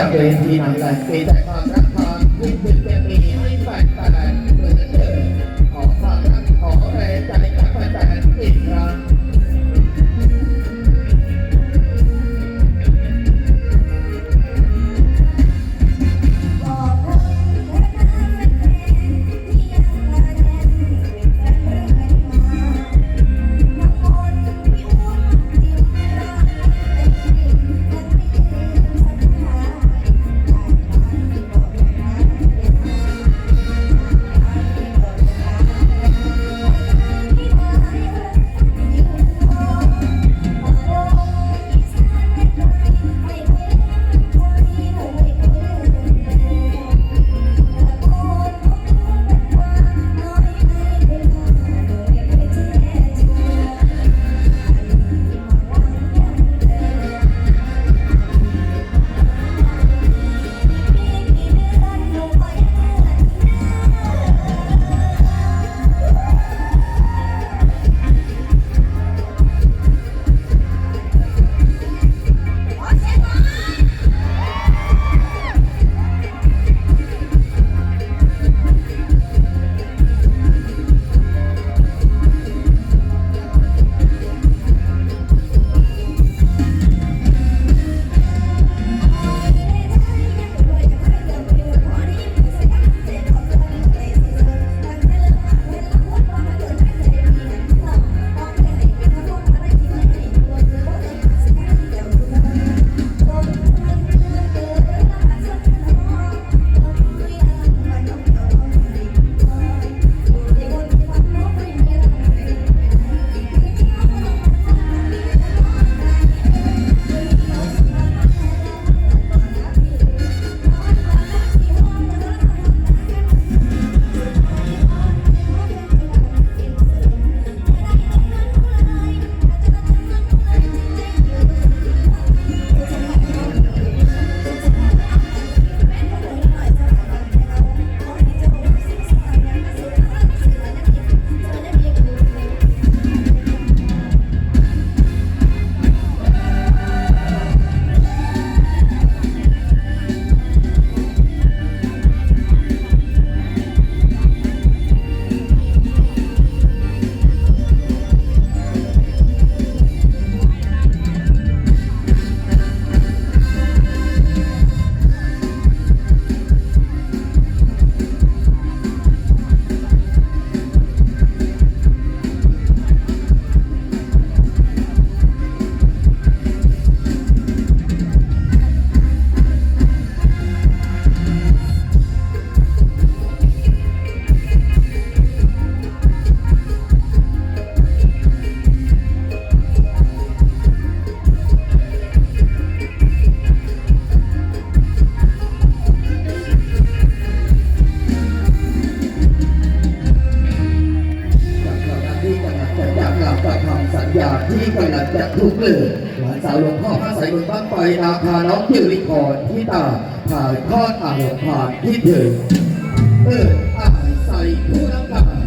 จะเป็นที่ไหนไรมีแต่ความรักความคิดถึงจะมี หนึ่หลานสาวหลวงพ่อพระสบนบ้านไปนาคาน้องจิริกรที่ตาถ่ายทอดอ่างผ่านที่ถึงเอออ่างใส่ผู้น้ำตา